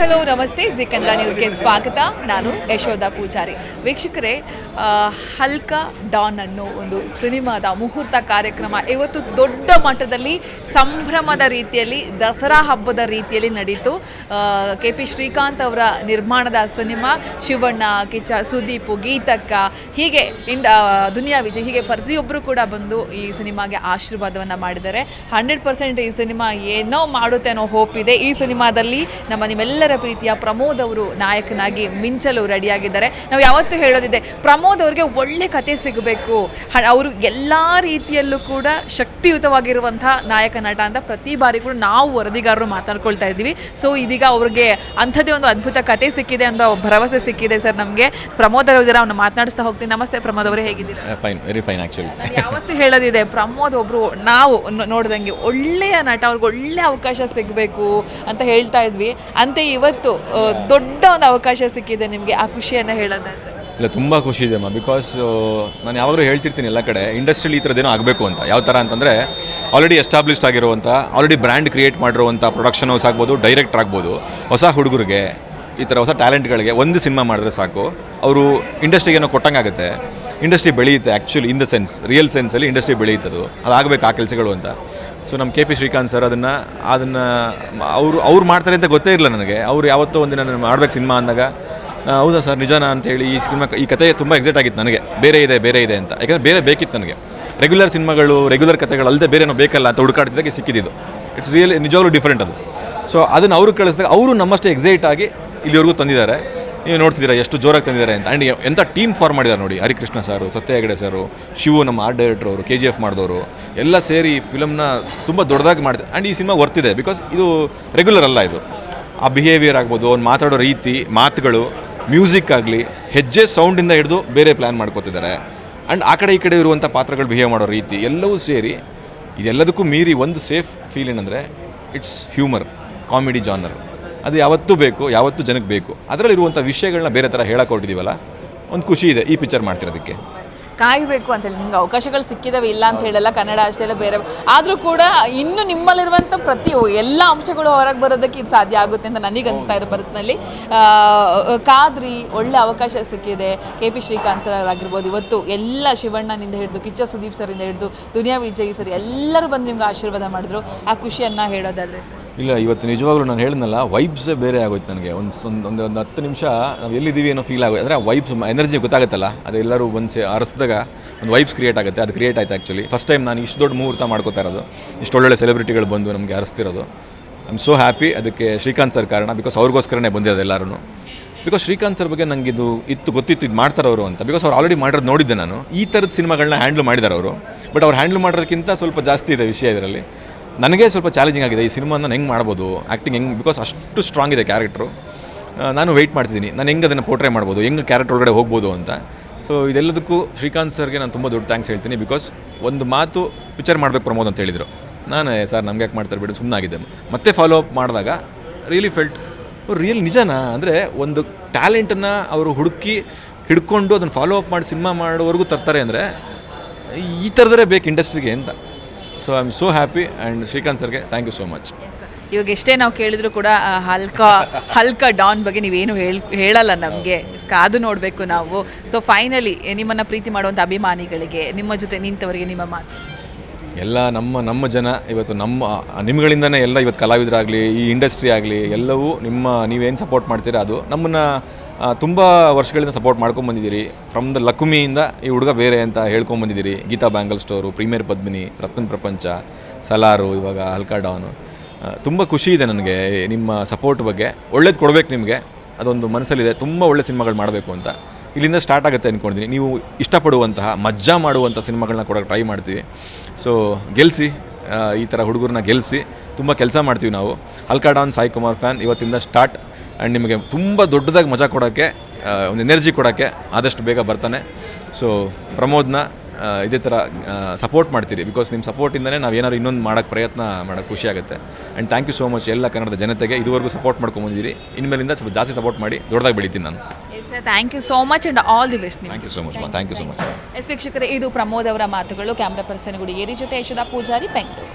Hello, ನಮಸ್ತೆ. G Kannada ನ್ಯೂಸ್ಗೆ ಸ್ವಾಗತ. ನಾನು ಯಶೋಧ ಪೂಜಾರಿ. ವೀಕ್ಷಕರೇ ಹಲ್ಕ ಡಾನ್ ಅನ್ನೋ ಒಂದು ಸಿನಿಮಾದ ಮುಹೂರ್ತ ಕಾರ್ಯಕ್ರಮ ಇವತ್ತು ದೊಡ್ಡ ಮಟ್ಟದಲ್ಲಿ ಸಂಭ್ರಮದ ರೀತಿಯಲ್ಲಿ, ದಸರಾ ಹಬ್ಬದ ರೀತಿಯಲ್ಲಿ ನಡೀತು. ಕೆ ಪಿ ಶ್ರೀಕಾಂತ್ ಅವರ ನಿರ್ಮಾಣದ ಸಿನಿಮಾ, ಶಿವಣ್ಣ, ಕಿಚ್ಚ, ಸುದೀಪು, ಗೀತಕ್ಕ, ಹೀಗೆ ಇಂಡ ದುನಿಯಾ ವಿಜಯ್, ಹೀಗೆ ಪ್ರತಿಯೊಬ್ಬರು ಕೂಡ ಬಂದು ಈ ಸಿನಿಮಾಗೆ ಆಶೀರ್ವಾದವನ್ನು ಮಾಡಿದ್ದಾರೆ. ಹಂಡ್ರೆಡ್ ಪರ್ಸೆಂಟ್ ಈ ಸಿನಿಮಾ ಏನೋ ಮಾಡುತ್ತೆ ಅನ್ನೋ ಹೋಪ್ ಇದೆ. ಈ ಸಿನಿಮಾದಲ್ಲಿ ನಮ್ಮ ನಿಮ್ಮೆಲ್ಲರ ಪ್ರೀತಿಯ ಪ್ರಮೋದ್ ಅವರು ನಾಯಕನಾಗಿ ಮಿಂಚಲು ರೆಡಿಯಾಗಿದ್ದಾರೆ. ನಾವು ಯಾವತ್ತೂ ಹೇಳೋದಿದೆ ಪ್ರಮೋದ್ ಅವರಿಗೆ ಒಳ್ಳೆ ಕತೆ ಸಿಗಬೇಕು. ಅವರು ಎಲ್ಲ ರೀತಿಯಲ್ಲೂ ಕೂಡ ಶಕ್ತಿಯುತವಾಗಿರುವಂತಹ ನಾಯಕ ನಟ ಅಂತ ಪ್ರತಿ ಬಾರಿ ಕೂಡ ನಾವು ವರದಿಗಾರರು ಮಾತಾಡ್ಕೊಳ್ತಾ ಇದ್ದೀವಿ. ಸೊ ಇದೀಗ ಅವ್ರಿಗೆ ಅಂಥದ್ದೇ ಒಂದು ಅದ್ಭುತ ಕತೆ ಸಿಕ್ಕಿದೆ ಅನ್ನೋ ಭರವಸೆ ಸಿಕ್ಕಿದೆ ಸರ್ ನಮಗೆ. ಪ್ರಮೋದ್ ಅವರು ಇದ್ದಾರೆ ಅವ್ನ ಮಾತನಾಡಿಸ್ತಾ ಹೋಗ್ತೀನಿ. ನಮಸ್ತೆ ಪ್ರಮೋದ್ ಅವರೇ ಹೇಗಿದ್ದೀರಾ? ಫೈನ್ ವೆರಿ ಫೈನ್ ಆ್ಯಕ್ಚುಲಿ ಯಾವತ್ತು ಹೇಳೋದಿದೆ ಪ್ರಮೋದ್ ಒಬ್ರು ನಾವು ನೋಡ್ದಂಗೆ ಒಳ್ಳೆಯ ನಟ ಅವ್ರಿಗೆ ಒಳ್ಳೆ ಅವಕಾಶ ಸಿಗಬೇಕು ಅಂತ ಹೇಳ್ತಾ ಇದ್ವಿ. ಅಂತೆ ಇವತ್ತು ದೊಡ್ಡ ಒಂದು ಅವಕಾಶ ಸಿಕ್ಕಿದೆ ನಿಮಗೆ ಆ ಖುಷಿಯನ್ನು ಹೇಳೋದಾದ್ರೆ. ಇಲ್ಲ, ತುಂಬ ಖುಷಿ ಇದೆ ಅಮ್ಮ. ಬಿಕಾಸ್ ನಾನು ಯಾವಾಗಲೂ ಹೇಳ್ತಿರ್ತೀನಿ ಎಲ್ಲ ಕಡೆ ಇಂಡಸ್ಟ್ರಿಲಿ ಈ ಥರದ್ದೇನೋ ಆಗಬೇಕು ಅಂತ. ಯಾವ ಥರ ಅಂತಂದರೆ ಆಲ್ರೆಡಿ ಎಸ್ಟಾಬ್ಲಿಷ್ಡ್ ಆಗಿರುವಂಥ ಆಲ್ರೆಡಿ ಬ್ರ್ಯಾಂಡ್ ಕ್ರಿಯೇಟ್ ಮಾಡಿರುವಂಥ ಪ್ರೊಡಕ್ಷನ್ ಹೌಸ್ ಆಗ್ಬೋದು ಡೈರೆಕ್ಟರ್ ಆಗ್ಬೋದು, ಹೊಸ ಹುಡುಗರಿಗೆ, ಈ ಥರ ಹೊಸ ಟ್ಯಾಲೆಂಟ್ಗಳಿಗೆ ಒಂದು ಸಿನಿಮಾ ಮಾಡಿದ್ರೆ ಸಾಕು. ಅವರು ಇಂಡಸ್ಟ್ರಿಗೆ ಏನೋ ಕೊಟ್ಟಂಗಾಗುತ್ತೆ ಇಂಡಸ್ಟ್ರಿ ಬೆಳೆಯುತ್ತೆ actually in the sense real ಸೆನ್ಸಲ್ಲಿ industry ಬೆಳೆಯುತ್ತದು. ಅದಾಗಬೇಕು ಆ ಕೆಲಸಗಳು ಅಂತ. ಸೊ ನಮ್ಮ ಕೆ ಪಿ ಶ್ರೀಕಾಂತ್ ಸರ್ ಅದನ್ನು ಅದನ್ನು, ಅವರು, ಅವ್ರು ಮಾಡ್ತಾರೆ ಅಂತ ಗೊತ್ತೇ ಇರಲಿಲ್ಲ ನನಗೆ. ಅವ್ರು ಯಾವತ್ತೋ ಒಂದಿನ ನಾನು ಮಾಡ್ಬೇಕು ಸಿನಿಮಾ ಅಂದಾಗ ಹೌದಾ ಸರ್ ನಿಜನಾ? ಅಂತೇಳಿ ಈ ಸಿನಿಮಾ, ಈ ಕತೆ ತುಂಬ ಎಕ್ಸೈಟ್ ಆಗಿತ್ತು ನನಗೆ. ಬೇರೆ ಇದೆ ಬೇರೆ ಇದೆ ಅಂತ. ಯಾಕಂದರೆ ಬೇರೆ ಬೇಕಿತ್ತು ನನಗೆ. ರೆಗ್ಯುಲರ್ ಸಿನಿಮಾಗಳು ರೆಗ್ಯುಲರ್ ಕತೆಗಳು ಅಲ್ಲದೆ ಬೇರೆ ಏನೋ ಬೇಕಲ್ಲ ಅಂತ ಹುಡುಕಾಡ್ತಿದ್ದಾಗೆ ಸಿಕ್ಕಿದ್ದು ಇಟ್ಸ್ ರಿಯಲಿ ನಿಜವಾಗ್ಲೂ ಡಿಫ್ರೆಂಟ್ ಅದು. ಸೊ ಅದನ್ನು ಅವರು ಕಳಿಸಿದಾಗ, ಅವರು ನಮ್ಮಷ್ಟೇ ಎಕ್ಸೈಟ್ ಆಗಿ ಇಲ್ಲಿವರೆಗೂ ತಂದಿದ್ದಾರೆ. ನೀವು ನೋಡ್ತಿದ್ದೀರಾ ಎಷ್ಟು ಜೋರಾಗಿ ತಂದಿದ್ದಾರೆ ಅಂತ. ಆ್ಯಂಡ್ ಎಂಥ ಟೀಮ್ ಫಾರ್ಮ್ ಮಾಡಿದ್ದಾರೆ ನೋಡಿ. ಹರಿಕೃಷ್ಣ ಸಾರು ಸತ್ಯ ಹೆಗಡೆ ಸರು, ಶಿವು ನಮ್ಮ ಆರ್ಟ್ ಡೈರೆಕ್ಟರ್ ಅವರು ಕೆ ಜಿ ಎಫ್ ಮಾಡಿದವರು, ಎಲ್ಲ ಸೇರಿ ಫಿಲಮ್ನ ತುಂಬ ದೊಡ್ಡದಾಗಿ ಮಾಡ್ತಾರೆ ಆ್ಯಂಡ್ ಈ ಸಿನಿಮಾ ವರ್ತಿದೆ ಬಿಕಾಸ್ ಇದು ರೆಗ್ಯುಲರ್ ಅಲ್ಲ ಇದು. ಆ ಬಿಹೇವಿಯರ್ ಆಗ್ಬೋದು ಅವ್ನು ಮಾತಾಡೋ ರೀತಿ, ಮಾತುಗಳು ಮ್ಯೂಸಿಕ್ ಆಗಲಿ, ಹೆಜ್ಜೆ ಸೌಂಡಿಂದ ಹಿಡಿದು ಬೇರೆ ಪ್ಲ್ಯಾನ್ ಮಾಡ್ಕೋತಿದ್ದಾರೆ. ಆ್ಯಂಡ್ ಆ ಕಡೆ ಈ ಕಡೆ ಇರುವಂಥ ಪಾತ್ರಗಳು ಬಿಹೇವ್ ಮಾಡೋ ರೀತಿ ಎಲ್ಲವೂ ಸೇರಿ, ಇದೆಲ್ಲದಕ್ಕೂ ಮೀರಿ ಒಂದು ಸೇಫ್ ಫೀಲ್ ಏನಂದರೆ ಇಟ್ಸ್ ಹ್ಯೂಮರ್ ಕಾಮಿಡಿ ಜಾನರ್ ಅದು ಯಾವತ್ತೂ ಬೇಕು, ಯಾವತ್ತೂ ಜನಕ್ಕೆ ಬೇಕು. ಅದರಲ್ಲಿರುವಂಥ ವಿಷಯಗಳನ್ನ ಬೇರೆ ಥರ ಹೇಳಕ್ಕೆ ಒಂದು ಖುಷಿ ಇದೆ ಈ ಪಿಕ್ಚರ್ ಮಾಡ್ತಿರೋದಕ್ಕೆ. ಕಾಯಬೇಕು ಅಂತೇಳಿ ನಿಮ್ಗೆ ಅವಕಾಶಗಳು ಸಿಕ್ಕಿದಾವೆ, ಇಲ್ಲ ಅಂತ ಹೇಳಲ್ಲ, ಕನ್ನಡ ಅಷ್ಟೇ ಅಲ್ಲ, ಬೇರೆ ಆದರೂ ಕೂಡ ಇನ್ನು ನಿಮ್ಮಲ್ಲಿರುವಂಥ ಪ್ರತಿ ಎಲ್ಲ ಅಂಶಗಳು ಹೊರಗೆ ಬರೋದಕ್ಕೆ ಇದು ಸಾಧ್ಯ ಆಗುತ್ತೆ ಅಂತ ನನಗೆ ಅನಿಸ್ತಾ ಇದೆ ಪರ್ಸ್ನಲ್ಲಿ ಕಾದ್ರಿ, ಒಳ್ಳೆ ಅವಕಾಶ ಸಿಕ್ಕಿದೆ. ಕೆ ಪಿ ಶ್ರೀಕಾಂತ್ ಸರ್ ಆಗಿರ್ಬೋದು, ಇವತ್ತು ಎಲ್ಲ ಶಿವಣ್ಣನಿಂದ ಹಿಡಿದು, ಕಿಚ್ಚ ಸುದೀಪ್ ಸರಿಂದ ಹಿಡಿದು, ದುನಿಯಾ ವಿಜಯ್ ಸರ್ ಎಲ್ಲರೂ ಬಂದು ನಿಮ್ಗೆ ಆಶೀರ್ವಾದ ಮಾಡಿದ್ರು. ಆ ಖುಷಿಯನ್ನು ಹೇಳೋದಾದರೆ ಸರ್ ಇಲ್ಲ, ಇವತ್ತು ನಿಜವಾಗ್ಲೂ ನಾನು ಹೇಳಿದ್ನಲ್ಲ, ವೈಬ್ಸೇ ಬೇರೆ ಆಗೋಯ್ತು ನನಗೆ. ಒಂದು ಒಂದು ಒಂದು ಒಂದು ಹತ್ತು ನಿಮಿಷ ನಾವು ಎಲ್ಲಿದ್ದೀವಿ ಏನೋ ಫೀಲ್ ಆಗೋದು ಅಂದರೆ ವೈಬ್ಸ್ ಎನರ್ಜಿ ಗೊತ್ತಾಗುತ್ತಲ್ಲ? ಅದೆಲ್ಲರೂ ಬಂದು ಅರಸಿದಾಗ ಒಂದು ವೈಬ್ಸ್ ಕ್ರಿಯೇಟ್ ಆಗುತ್ತೆ. ಅದು ಕ್ರಿಯೇಟ್ ಆಯ್ತು ಆ್ಯಕ್ಚುಲಿ ಫಸ್ಟ್ ಟೈಮ್ ನಾನು ಇಷ್ಟು ದೊಡ್ಡ ಮುಹೂರ್ತ ಮಾಡ್ಕೋತಾ ಇರೋದು. ಇಷ್ಟು ಒಳ್ಳೊಳ್ಳೆ ಸೆಲೆಬ್ರಿಟಿಗಳು ಬಂದು ನಮಗೆ ಅರಸ್ತಿರೋದು ಐ ಆಮ್ ಸೋ ಹ್ಯಾಪಿ ಅದಕ್ಕೆ ಶ್ರೀಕಾಂತ್ ಸರ್ ಕಾರಣ. ಬಿಕಾಸ್ ಅವ್ರಿಗೋಸ್ಕರನೇ ಬಂದಿರೋದು ಎಲ್ಲರೂ ಬಿಕಾಸ್ ಶ್ರೀಕಾಂತ್ ಸರ್ ಬಗ್ಗೆ ನನಗೆ ಇದು ಇತ್ತು, ಗೊತ್ತಿತ್ತು, ಇದು ಮಾಡ್ತಾರೆ ಅವರು ಅಂತ. ಬಿಕಾಸ್ ಅವ್ರು ಆಲ್ರೆಡಿ ಮಾಡಿರೋದು ನೋಡಿದ್ದೆ ನಾನು. ಈ ಥರದ ಸಿನಿಮಾಗಳನ್ನ ಹ್ಯಾಂಡ್ಲ್ ಮಾಡಿದ್ದಾರೆ ಅವರು. ಬಟ್ ಅವ್ರು ಹ್ಯಾಂಡ್ಲ್ ಮಾಡೋದಕ್ಕಿಂತ ಸ್ವಲ್ಪ ಜಾಸ್ತಿ ಇದೆ ವಿಷಯ ಇದರಲ್ಲಿ. ನನಗೆ ಸ್ವಲ್ಪ ಚಾಲೆಂಜಿಂಗ್ ಆಗಿದೆ. ಈ ಸಿನಿಮಾನ ಹೆಂಗೆ ಮಾಡ್ಬೋದು? ಆ್ಯಕ್ಟಿಂಗ್ ಹೆಂಗೆ ಬಿಕಾಸ್ ಅಷ್ಟು ಸ್ಟ್ರಾಂಗ್ ಇದೆ ಕ್ಯಾರೆಕ್ಟ್ರು ನಾನು ವೆಯ್ಟ್ ಮಾಡ್ತಿದ್ದೀನಿ. ನಾನು ಹೆಂಗೆ ಅದನ್ನು ಪೋರ್ಟ್ರೇ ಮಾಡ್ಬೋದು? ಹೆಂಗೆ ಕ್ಯಾರೆಕ್ಟರ್ ಒಳಗಡೆ ಹೋಗ್ಬೋದು ಅಂತ. ಸೊ ಇದೆಲ್ಲದಕ್ಕೂ ಶ್ರೀಕಾಂತ್ ಸರ್ಗೆ ನಾನು ತುಂಬ ದೊಡ್ಡ ಥ್ಯಾಂಕ್ಸ್ ಹೇಳ್ತೀನಿ. ಬಿಕಾಸ್ ಒಂದು ಮಾತು ಪಿಕ್ಚರ್ ಮಾಡಬೇಕು ಪ್ರಮೋದ್ ಅಂತ ಹೇಳಿದರು. ನಾನು, ಸರ್, ನಮ್ಗೆ ಯಾಕೆ ಮಾಡ್ತಾರೆ ಬಿಡು ಸುಮ್ಮನಾಗಿದ್ದೆ ಮತ್ತೆ ಫಾಲೋ ಅಪ್ ಮಾಡಿದಾಗ ರಿಯಲಿ ಫೆಲ್ಟ್ ರಿಯಲ್ ನಿಜನಾ? ಅಂದರೆ ಒಂದು ಟ್ಯಾಲೆಂಟನ್ನು ಅವರು ಹುಡುಕಿ ಹಿಡ್ಕೊಂಡು ಅದನ್ನು ಫಾಲೋ ಅಪ್ ಮಾಡಿ ಸಿನಿಮಾ ಮಾಡೋವರೆಗೂ ತರ್ತಾರೆ ಅಂದರೆ ಈ ಥರದರೇ ಬೇಕು ಇಂಡಸ್ಟ್ರಿಗೆ ಅಂತ. So I am so happy and Srikanth ಸರ್ಗೆ ಥ್ಯಾಂಕ್ ಯು ಸೋ ಮಚ್ ಇವಾಗ ಎಷ್ಟೇ ನಾವು ಕೇಳಿದ್ರು ಕೂಡ ಹಲ್ಕ, ಹಲ್ಕಾ ಡಾನ್ ಬಗ್ಗೆ ನೀವೇನು ಹೇಳ್, ಹೇಳಲ್ಲ ನಮಗೆ. ಕಾದು ನೋಡಬೇಕು ನಾವು. ಸೊ ಫೈನಲಿ ನಿಮ್ಮನ್ನು ಪ್ರೀತಿ ಮಾಡುವಂಥ ಅಭಿಮಾನಿಗಳಿಗೆ, ನಿಮ್ಮ ಜೊತೆ ನಿಂತವರಿಗೆ ನಿಮ್ಮ ಮಾತು. ಎಲ್ಲ ನಮ್ಮ ನಮ್ಮ ಜನ ಇವತ್ತು ನಮ್ಮ ನಿಮ್ಗಳಿಂದನೇ ಎಲ್ಲ ಇವತ್ತು ಕಲಾವಿದರಾಗಲಿ, ಈ ಇಂಡಸ್ಟ್ರಿ ಆಗಲಿ, ಎಲ್ಲವೂ ನಿಮ್ಮ, ನೀವೇನು ಸಪೋರ್ಟ್ ಮಾಡ್ತೀರಾ ಅದು ನಮ್ಮನ್ನು ತುಂಬ ವರ್ಷಗಳಿಂದ ಸಪೋರ್ಟ್ ಮಾಡ್ಕೊಂಬಂದಿದ್ದೀರಿ ಫ್ರಮ್ ದ ಲಕ್ಷ್ಮಿಯಿಂದ ಈ ಹುಡುಗ ಬೇರೆ ಅಂತ ಹೇಳ್ಕೊಂಬಂದಿದ್ದೀರಿ Geetha bangle store Premier Padmini Ratna Prapancha, Salaar, ಇವಾಗ ಹಲ್ಕಾ ಡಾನು ತುಂಬ ಖುಷಿ ಇದೆ ನನಗೆ ನಿಮ್ಮ ಸಪೋರ್ಟ್ ಬಗ್ಗೆ. ಒಳ್ಳೇದು ಕೊಡಬೇಕು ನಿಮಗೆ. ಅದೊಂದು ಮನಸ್ಸಲ್ಲಿದೆ. ತುಂಬ ಒಳ್ಳೆ ಸಿನಿಮಾಗಳು ಮಾಡಬೇಕು ಅಂತ. ಇಲ್ಲಿಂದ ಸ್ಟಾರ್ಟ್ ಆಗುತ್ತೆ ಅಂದ್ಕೊಂಡಿದ್ದೀನಿ ನೀವು ಇಷ್ಟಪಡುವಂತಹ, ಮಜ್ಜಾ ಮಾಡುವಂಥ ಸಿನಿಮಾಗಳನ್ನ ಕೊಡೋಕೆ ಟ್ರೈ ಮಾಡ್ತೀವಿ. ಸೊ ಗೆಲ್ಲಿಸಿ ಈ ಥರ ಹುಡುಗರನ್ನ ಗೆಲ್ಲಿಸಿ ತುಂಬ ಕೆಲಸ ಮಾಡ್ತೀವಿ ನಾವು. ಅಲ್ಕಾ ಡಾನ್, ಸಾಯಿ ಕುಮಾರ್ ಫ್ಯಾನ್ ಇವತ್ತಿಂದ ಸ್ಟಾರ್ಟ್ ಆ್ಯಂಡ್ ನಿಮಗೆ ತುಂಬ ದೊಡ್ಡದಾಗಿ ಮಜಾ ಕೊಡೋಕ್ಕೆ ಒಂದು ಎನರ್ಜಿ ಕೊಡೋಕ್ಕೆ ಆದಷ್ಟು ಬೇಗ ಬರ್ತಾನೆ. ಸೊ ಪ್ರಮೋದ್ನ ಇದೇ ಥರ ಸಪೋರ್ಟ್ ಮಾಡ್ತೀರಿ. ಬಿಕಾಸ್ ನಿಮ್ಮ ಸಪೋರ್ಟಿಂದನೇ ನಾವು ಏನಾದ್ರು ಇನ್ನೊಂದು ಮಾಡೋಕ್ಕೆ ಪ್ರಯತ್ನ ಮಾಡೋಕ್ಕೆ ಖುಷಿ ಆಗುತ್ತೆ. And thank you so much ಎಲ್ಲ ಕನ್ನಡದ ಜನತೆಗೆ. ಇದುವರೆಗೂ ಸಪೋರ್ಟ್ ಮಾಡ್ಕೊಂಬಂದಿದ್ದೀರಿ. ಇನ್ಮೇಲಿಂದ ಸ್ವಲ್ಪ ಜಾಸ್ತಿ ಸಪೋರ್ಟ್ ಮಾಡಿ ದೊಡ್ಡದಾಗಿ ಬೆಳಿತೀನಿ ನಾನು. Thank you so much and all the best thank you so much thank you so much yes ವೀಕ್ಷಕರೇ ಇದು ಪ್ರಮೋದ್ ಅವರ ಮಾತುಗಳು. ಕ್ಯಾಮ್ರಾ ಪರ್ಸನ್ ಗುಡಿಗೇರಿ ಜೊತೆ ಯಶೋಧ ಪೂಜಾರಿ ಬೆಂಗಳೂರು